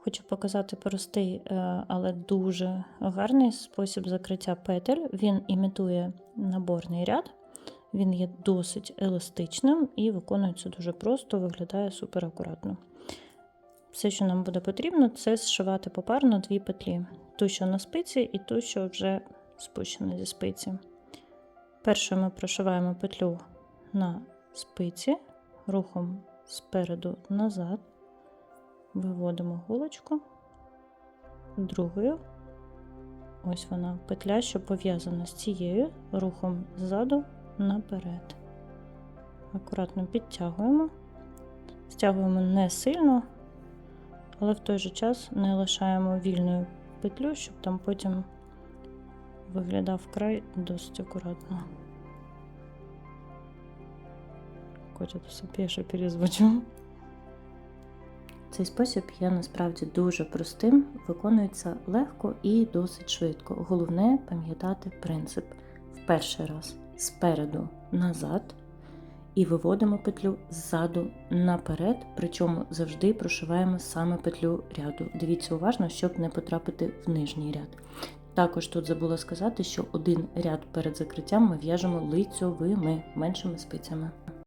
Хочу показати простий, е, але дуже гарний спосіб закриття петель. Він імітує наборний ряд, він є досить еластичним і виконується дуже просто, виглядає супер акуратно. Все, що нам буде потрібно, це зшивати попарно дві петлі: ту, що на спиці, і ту, що вже спущена зі спиці. Першою ми прошиваємо петлю на спиці, рухом спереду назад, виводимо голочку, другою. Ось вона петля, що пов'язана з цією, рухом ззаду наперед. Акуратно підтягуємо, стягуємо не сильно, але в той же час не лишаємо вільною петлю, щоб там потім виглядав край досить акуратно. Котя все піше перезвучу. Цей спосіб є насправді дуже простим, виконується легко і досить швидко. Головне пам'ятати принцип в перший раз спереду назад і виводимо петлю ззаду наперед, причому завжди прошиваємо саме петлю ряду. Дивіться уважно, щоб не потрапити в нижній ряд. Також тут забула сказати, що один ряд перед закриттям ми в'яжемо лицьовими меншими спицями.